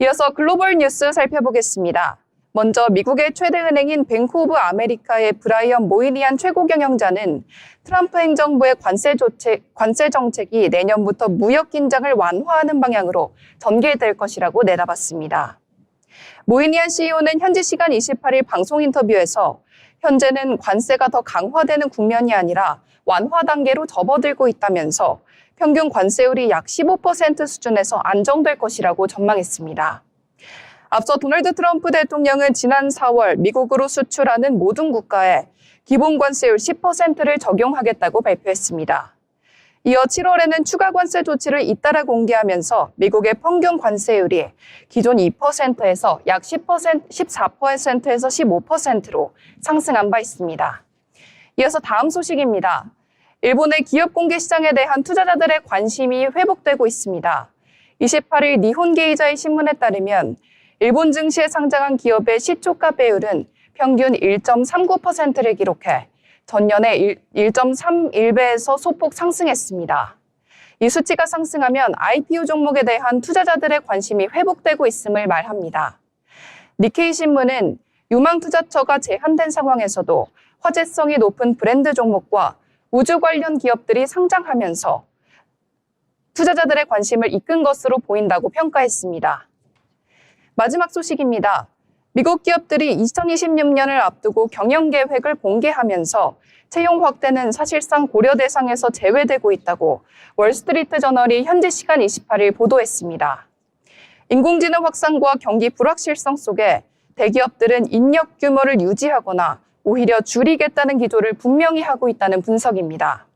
이어서 글로벌 뉴스 살펴보겠습니다. 먼저 미국의 최대 은행인 뱅크 오브 아메리카의 브라이언 모이니안 최고 경영자는 트럼프 행정부의 관세 조책, 관세 정책이 내년부터 무역 긴장을 완화하는 방향으로 전개될 것이라고 내다봤습니다. 모이니안 CEO는 현지 시간 28일 방송 인터뷰에서 현재는 관세가 더 강화되는 국면이 아니라 완화 단계로 접어들고 있다면서 평균 관세율이 약 15% 수준에서 안정될 것이라고 전망했습니다. 앞서 도널드 트럼프 대통령은 지난 4월 미국으로 수출하는 모든 국가에 기본 관세율 10%를 적용하겠다고 발표했습니다. 이어 7월에는 추가 관세 조치를 잇따라 공개하면서 미국의 평균 관세율이 기존 2%에서 약 10%, 14%에서 15%로 상승한 바 있습니다. 이어서 다음 소식입니다. 일본의 기업 공개 시장에 대한 투자자들의 관심이 회복되고 있습니다. 28일 니혼 게이자의 신문에 따르면 일본 증시에 상장한 기업의 시초가 배율은 평균 1.39%를 기록해 전년에 1.31배에서 소폭 상승했습니다. 이 수치가 상승하면 IPO 종목에 대한 투자자들의 관심이 회복되고 있음을 말합니다. 니케이 신문은 유망 투자처가 제한된 상황에서도 화제성이 높은 브랜드 종목과 우주 관련 기업들이 상장하면서 투자자들의 관심을 이끈 것으로 보인다고 평가했습니다. 마지막 소식입니다. 미국 기업들이 2026년을 앞두고 경영 계획을 공개하면서 채용 확대는 사실상 고려 대상에서 제외되고 있다고 월스트리트 저널이 현지 시간 28일 보도했습니다. 인공지능 확산과 경기 불확실성 속에 대기업들은 인력 규모를 유지하거나 오히려 줄이겠다는 기조를 분명히 하고 있다는 분석입니다.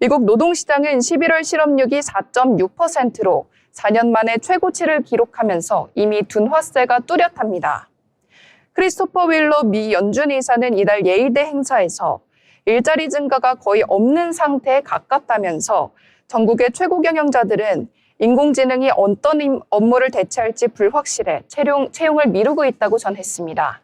미국 노동시장은 11월 실업률이 4.6%로 4년 만에 최고치를 기록하면서 이미 둔화세가 뚜렷합니다. 크리스토퍼 윌러 미 연준 이사는 이달 예일대 행사에서 일자리 증가가 거의 없는 상태에 가깝다면서 전국의 최고 경영자들은 인공지능이 어떤 업무를 대체할지 불확실해 채용, 채용을 미루고 있다고 전했습니다.